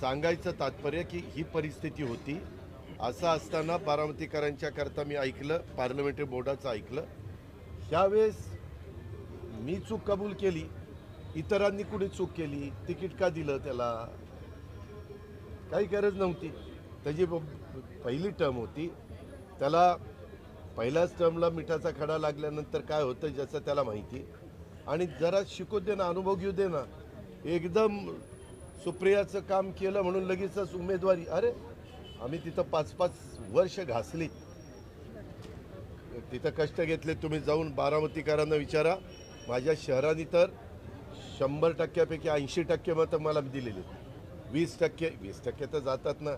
सांगायचं तात्पर्य की ही परिस्थिती होती. असं असताना बारामतीकरांच्या करता मी ऐकलं पार्लमेंटरी बोर्डाचं ऐकलं. ह्यावेळेस मी चूक कबूल केली. इतरांनी कुणी चूक केली तिकीट का दिलं त्याला? काही गरज नव्हती. त्याची ब- पहिली टर्म होती. त्याला पहिल्याच टर्मला मिठाचा खडा लागल्यानंतर काय होतं ज्याचं त्याला माहिती. आणि जरा शिकू दे ना अनुभव घेऊ दे ना. एकदम सुप्रियाचं काम केलं म्हणून लगेचच उमेदवारी. अरे आम्ही तिथं पाच पाच वर्ष घासली. तिथं कष्ट घेतले तुम्ही जाऊन बारामतीकरांना विचारा. माझ्या शहराने तर शंभर टक्क्यापैकी ऐंशी टक्के मतं मला दिलेली. वीस टक्के वीस टक्के तर जातात ना.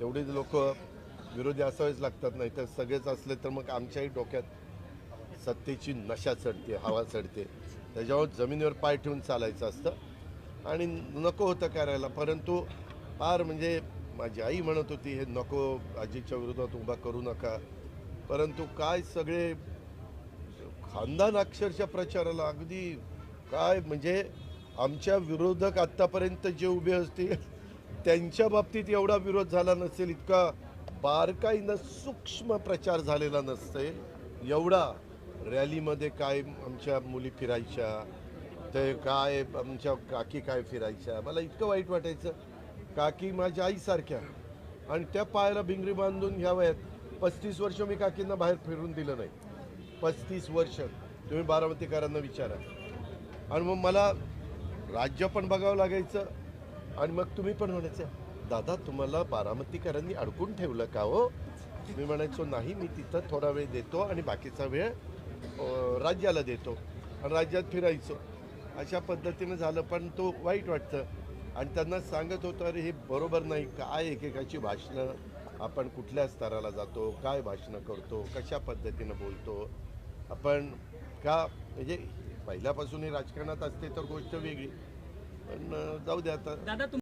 तेवढीच लोक विरोधी असावेच लागतात नाही तर सगळेच असले तर मग आमच्याही डोक्यात सत्तेची नशा चढते हवा चढते. त्याच्यावर जमिनीवर पाय ठेवून चालायचं असतं. आणि नको होतं करायला. परंतु फार म्हणजे माझी आई म्हणत होती हे नको आजीच्या विरोधात उभा करू नका. परंतु काय सगळे खानदान अक्षरशः प्रचाराला अगदी काय म्हणजे आमच्या विरोधक आत्तापर्यंत जे उभे असतील त्यांच्या बाबतीत एवढा विरोध झाला नसेल इतका बारकाईनं सूक्ष्म प्रचार झालेला नसेल एवढा रॅलीमध्ये काय आमच्या मुली फिरायच्या ते काय आमच्या काकी काय फिरायच्या मला इतकं वाईट वाटायचं. काकी माझ्या आईसारख्या. आणि त्या पायाला भिंगरी बांधून ह्या वयात पस्तीस वर्ष मी काकींना बाहेर फिरून दिलं नाही. पस्तीस वर्ष. तुम्ही बारामतीकरांना विचारा. आणि मग मला राज्य पण बघावं लागायचं. आणि मग तुम्ही पण म्हणायचं दादा तुम्हाला बारामतीकरांनी अडकून ठेवलं का हो? मी म्हणायचो नाही मी तिथं थोडा वेळ देतो आणि बाकीचा वेळ राज्याला देतो. आणि राज्यात फिरायचो. अशा पद्धतीनं झालं पण तो वाईट वाटतं. आणि त्यांना सांगत होतं अरे हे बरोबर नाही. काय एकेकाची भाषणं आपण कुठल्या स्तराला जातो? काय भाषणं करतो? कशा पद्धतीनं बोलतो? आपण का म्हणजे पहिल्यापासून हे राजकारणात असते तर गोष्ट वेगळी. पण जाऊ द्या आता. दादा